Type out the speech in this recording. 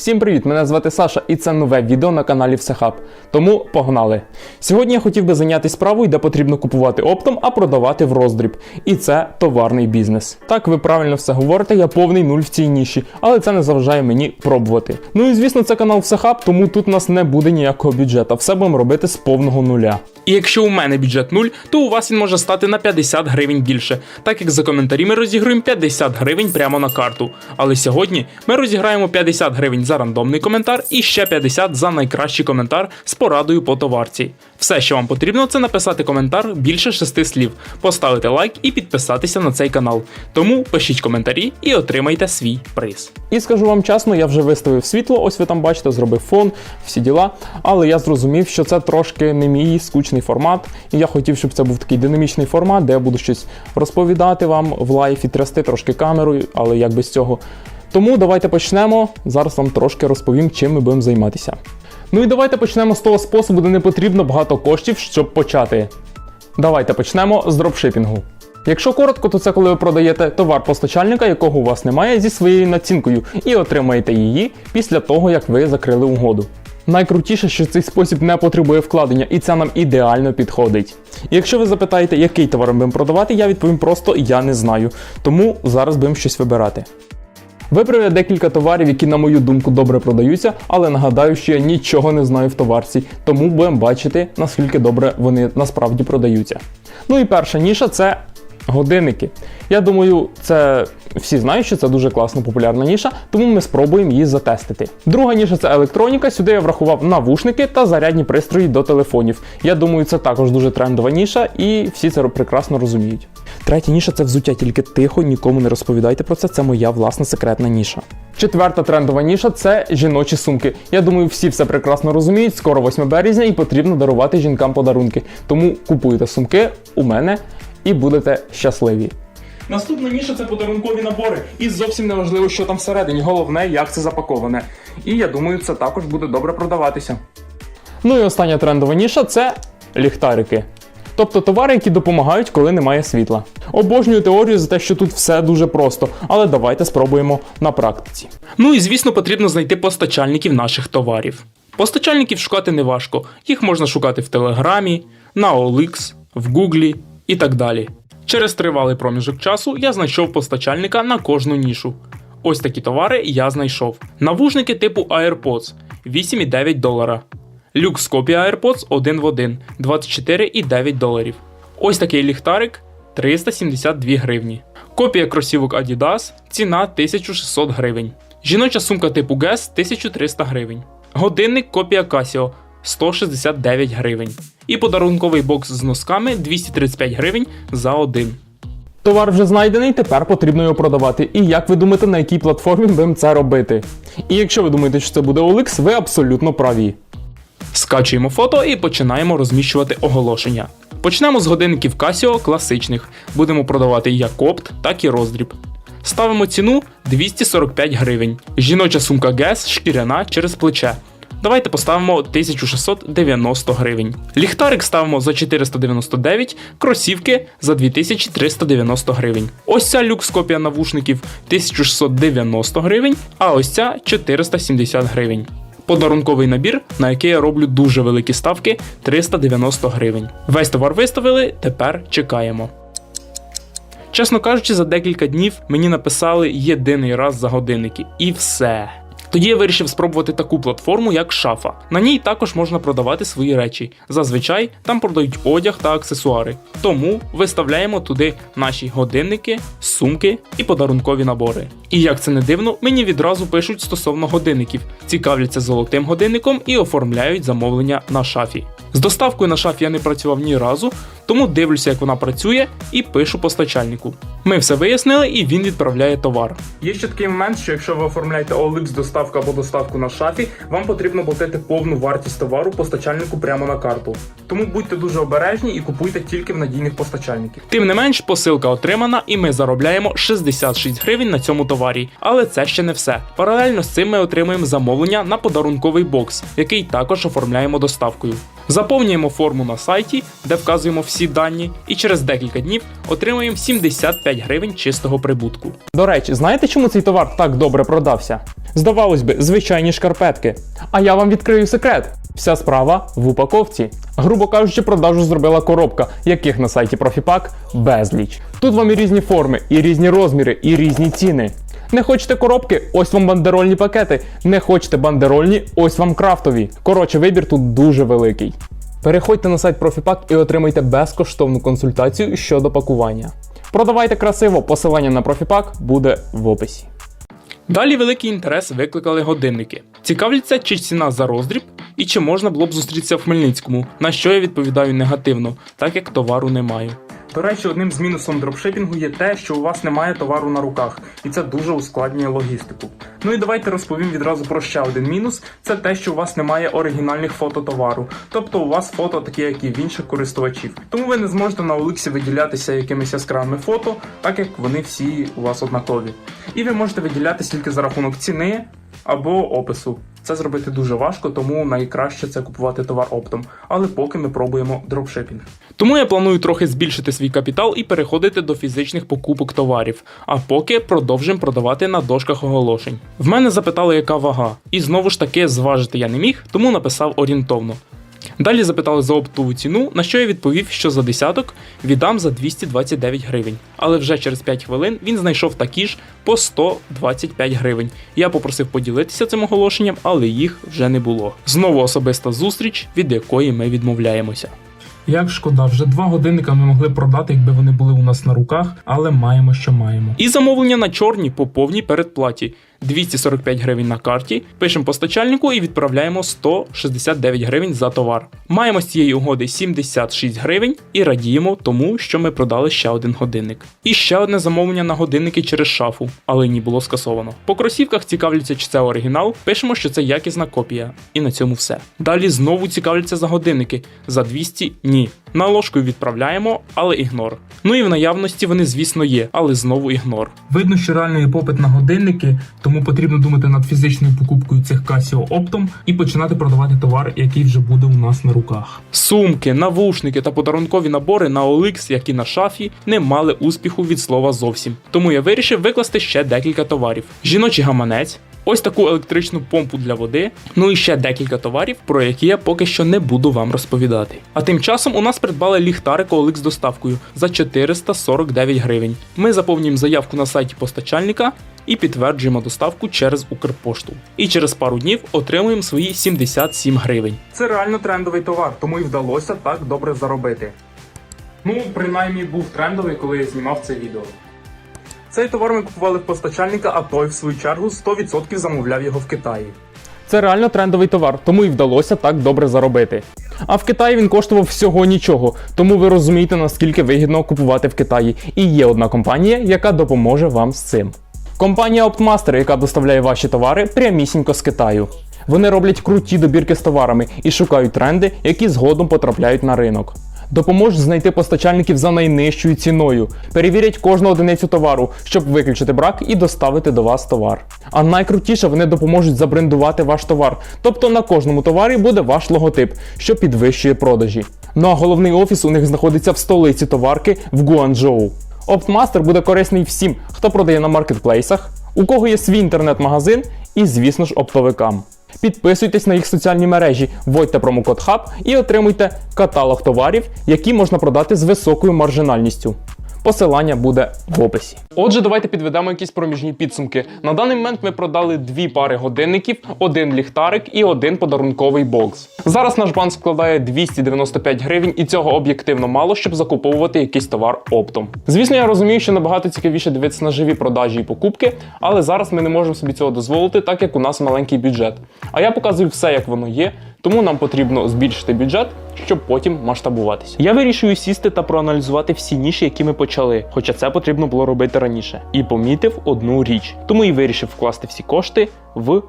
Всім привіт! Мене звати Саша, і це нове відео на каналі Всехаб. Тому погнали! Сьогодні я хотів би зайнятися справою, де потрібно купувати оптом, а продавати в роздріб. І це товарний бізнес. Так, ви правильно все говорите, я повний нуль в цій ніші, але це не заважає мені пробувати. Ну і звісно, це канал Всехаб, тому тут у нас не буде ніякого бюджету. Все будемо робити з повного нуля. І якщо у мене бюджет 0, то у вас він може стати на 50 гривень більше, так як за коментарі ми розіграємо 50 гривень прямо на карту. Але сьогодні ми розіграємо 50 гривень за рандомний коментар і ще 50 за найкращий коментар з порадою по товарці. Все, що вам потрібно, це написати коментар більше 6 слів, поставити лайк і підписатися на цей канал. Тому пишіть коментарі і отримайте свій приз. І скажу вам чесно, я вже виставив світло, ось ви там бачите, зробив фон, всі діла. Але я зрозумів, що це трошки не мій скучний формат. І я хотів, щоб це був такий динамічний формат, де я буду щось розповідати вам в лайфі, трясти трошки камерою, але як без цього. Тому давайте почнемо. Зараз вам трошки розповім, чим ми будемо займатися. Ну і давайте почнемо з того способу, де не потрібно багато коштів, щоб почати. Давайте почнемо з дропшипінгу. Якщо коротко, то це коли ви продаєте товар постачальника, якого у вас немає, зі своєю націнкою, і отримаєте її після того, як ви закрили угоду. Найкрутіше, що цей спосіб не потребує вкладення, і це нам ідеально підходить. Якщо ви запитаєте, який товар ми будемо продавати, я відповім просто я не знаю. Тому зараз будемо щось вибирати. Вибрав я декілька товарів, які, на мою думку, добре продаються, але нагадаю, що я нічого не знаю в товарці, тому будемо бачити, наскільки добре вони насправді продаються. Ну і перша ніша це годинники. Я думаю, це всі знають, що це дуже класна популярна ніша, тому ми спробуємо її затестити. Друга ніша це електроніка. Сюди я врахував навушники та зарядні пристрої до телефонів. Я думаю, це також дуже трендова ніша, і всі це прекрасно розуміють. Третя ніша це взуття, тільки тихо, нікому не розповідайте про це. Це моя власна секретна ніша. Четверта трендова ніша це жіночі сумки. Я думаю, всі все прекрасно розуміють. Скоро 8 березня і потрібно дарувати жінкам подарунки. Тому купуйте сумки у мене і будете щасливі. Наступна ніша це подарункові набори. І зовсім не важливо, що там всередині. Головне, як це запаковане. І я думаю, це також буде добре продаватися. Ну і остання трендова ніша це ліхтарики. Тобто товари, які допомагають, коли немає світла. Обожнюю теорію за те, що тут все дуже просто, але давайте спробуємо на практиці. Ну і звісно, потрібно знайти постачальників наших товарів. Постачальників шукати не важко. Їх можна шукати в Телеграмі, на OLX, в Гуглі і так далі. Через тривалий проміжок часу я знайшов постачальника на кожну нішу. Ось такі товари я знайшов. Навушники типу AirPods 8,9 долара. Люкс копія AirPods 1 в 1 24,9 доларів. Ось такий ліхтарик 372 гривні. Копія кросівок Adidas ціна 1600 гривень. Жіноча сумка типу Guess 1300 гривень. Годинник копія Casio 169 гривень. І подарунковий бокс з носками 235 гривень за один. Товар вже знайдений, тепер потрібно його продавати. І як ви думаєте, на якій платформі будемо це робити? І якщо ви думаєте, що це буде OLX, ви абсолютно праві. Скачуємо фото і починаємо розміщувати оголошення. Почнемо з годинників Casio класичних. Будемо продавати як опт, так і роздріб. Ставимо ціну 245 гривень. Жіноча сумка Guess шкіряна через плече. Давайте поставимо 1690 гривень. Ліхтарик ставимо за 499, кросівки за 2390 гривень. Ось ця люкс копія навушників 1690 гривень, а ось ця 470 гривень. Подарунковий набір, на який я роблю дуже великі ставки 390 гривень. Весь товар виставили, тепер чекаємо. Чесно кажучи, за декілька днів мені написали єдиний раз за годинники, і все. Тоді я вирішив спробувати таку платформу, як шафа. На ній також можна продавати свої речі. Зазвичай там продають одяг та аксесуари. Тому виставляємо туди наші годинники, сумки і подарункові набори. І як це не дивно, мені відразу пишуть стосовно годинників, цікавляться золотим годинником і оформляють замовлення на шафі. З доставкою на шафі я не працював ні разу, тому дивлюся, як вона працює, і пишу постачальнику. Ми все вияснили, і він відправляє товар. Є ще такий момент, що якщо ви оформляєте OLX доставку або доставку на шафі, вам потрібно платити повну вартість товару постачальнику прямо на карту. Тому будьте дуже обережні і купуйте тільки в надійних постачальників. Тим не менш, посилка отримана, і ми заробляємо 66 гривень на цьому товарі. Але це ще не все. Паралельно з цим ми отримуємо замовлення на подарунковий бокс, який також оформляємо доставкою. Заповнюємо форму на сайті, де вказуємо всі дані, і через декілька днів отримуємо 75 гривень чистого прибутку. До речі, знаєте, чому цей товар так добре продався? Здавалось би, звичайні шкарпетки. А я вам відкрию секрет. Вся справа в упаковці. Грубо кажучи, продажу зробила коробка, яких на сайті Profipack безліч. Тут вам і різні форми, і різні розміри, і різні ціни. Не хочете коробки? Ось вам бандерольні пакети. Не хочете бандерольні, ось вам крафтові. Коротше, вибір тут дуже великий. Переходьте на сайт Profipack і отримайте безкоштовну консультацію щодо пакування. Продавайте красиво, посилання на Profipack буде в описі. Далі великий інтерес викликали годинники. Цікавляться, чи ціна за роздріб і чи можна було б зустрітися в Хмельницькому, на що я відповідаю негативно, так як товару не маю. До речі, одним з мінусом дропшипінгу є те, що у вас немає товару на руках, і це дуже ускладнює логістику. Ну і давайте розповім відразу про ще один мінус: це те, що у вас немає оригінальних фото товару, тобто у вас фото такі, як і в інших користувачів. Тому ви не зможете на Олексі виділятися якимись яскравими фото, так як вони всі у вас однакові. І ви можете виділятися тільки за рахунок ціни або опису. Це зробити дуже важко, тому найкраще це купувати товар оптом. Але поки ми пробуємо дропшипінг. Тому я планую трохи збільшити свій капітал і переходити до фізичних покупок товарів. А поки продовжимо продавати на дошках оголошень. В мене запитали, яка вага, і знову ж таки зважити я не міг, тому написав орієнтовно. Далі запитали за оптову ціну, на що я відповів, що за десяток віддам за 229 гривень. Але вже через 5 хвилин він знайшов такі ж по 125 гривень. Я попросив поділитися цим оголошенням, але їх вже не було. Знову особиста зустріч, від якої ми відмовляємося. Як шкода, вже два годинника ми могли продати, якби вони були у нас на руках, але маємо, що маємо. І замовлення на чорні по повній передплаті. 245 гривень на карті, пишемо постачальнику і відправляємо 169 гривень за товар. Маємо з цієї угоди 76 гривень і радіємо тому, що ми продали ще один годинник. І ще одне замовлення на годинники через шафу, але ні було скасовано. По кросівках цікавляться, чи це оригінал, пишемо, що це якісна копія. І на цьому все. Далі знову цікавляться за годинники. За 200 ні. Наложкою відправляємо, але ігнор. Ну і в наявності вони, звісно, є, але знову ігнор. Видно, що реальний попит на годинники, тому потрібно думати над фізичною покупкою цих Casio оптом і починати продавати товар, який вже буде у нас на руках. Сумки, навушники та подарункові набори на OLX, як і на шафі, не мали успіху від слова зовсім. Тому я вирішив викласти ще декілька товарів: жіночий гаманець. Ось таку електричну помпу для води, ну і ще декілька товарів, про які я поки що не буду вам розповідати. А тим часом у нас придбали ліхтарик OLX з доставкою за 449 гривень. Ми заповнюємо заявку на сайті постачальника і підтверджуємо доставку через Укрпошту. І через пару днів отримуємо свої 77 гривень. Це реально трендовий товар, тому і вдалося так добре заробити. Ну, принаймні був трендовий, коли я знімав це відео. Цей товар ми купували в постачальника, а той, в свою чергу, 100% замовляв його в Китаї. Це реально трендовий товар, тому і вдалося так добре заробити. А в Китаї він коштував всього нічого, тому ви розумієте, наскільки вигідно купувати в Китаї. І є одна компанія, яка допоможе вам з цим. Компанія Optmaster, яка доставляє ваші товари прямісінько з Китаю. Вони роблять круті добірки з товарами і шукають тренди, які згодом потрапляють на ринок. Допоможуть знайти постачальників за найнижчою ціною, перевірять кожну одиницю товару, щоб виключити брак і доставити до вас товар. А найкрутіше вони допоможуть забрендувати ваш товар, тобто на кожному товарі буде ваш логотип, що підвищує продажі. Ну а головний офіс у них знаходиться в столиці товарки в Гуанчжоу. Оптмастер буде корисний всім, хто продає на маркетплейсах, у кого є свій інтернет-магазин і, звісно ж, оптовикам. Підписуйтесь на їх соціальні мережі, вводьте промокод HUB і отримуйте каталог товарів, які можна продати з високою маржинальністю. Посилання буде в описі. Отже, давайте підведемо якісь проміжні підсумки. На даний момент ми продали дві пари годинників, один ліхтарик і один подарунковий бокс. Зараз наш банк складає 295 гривень, і цього об'єктивно мало, щоб закуповувати якийсь товар оптом. Звісно, я розумію, що набагато цікавіше дивитися на живі продажі і покупки, але зараз ми не можемо собі цього дозволити, так як у нас маленький бюджет. А я показую все, як воно є. Тому нам потрібно збільшити бюджет, щоб потім масштабуватися. Я вирішую сісти та проаналізувати всі ніші, які ми почали, хоча це потрібно було робити раніше. І помітив одну річ. Тому і вирішив вкласти всі кошти в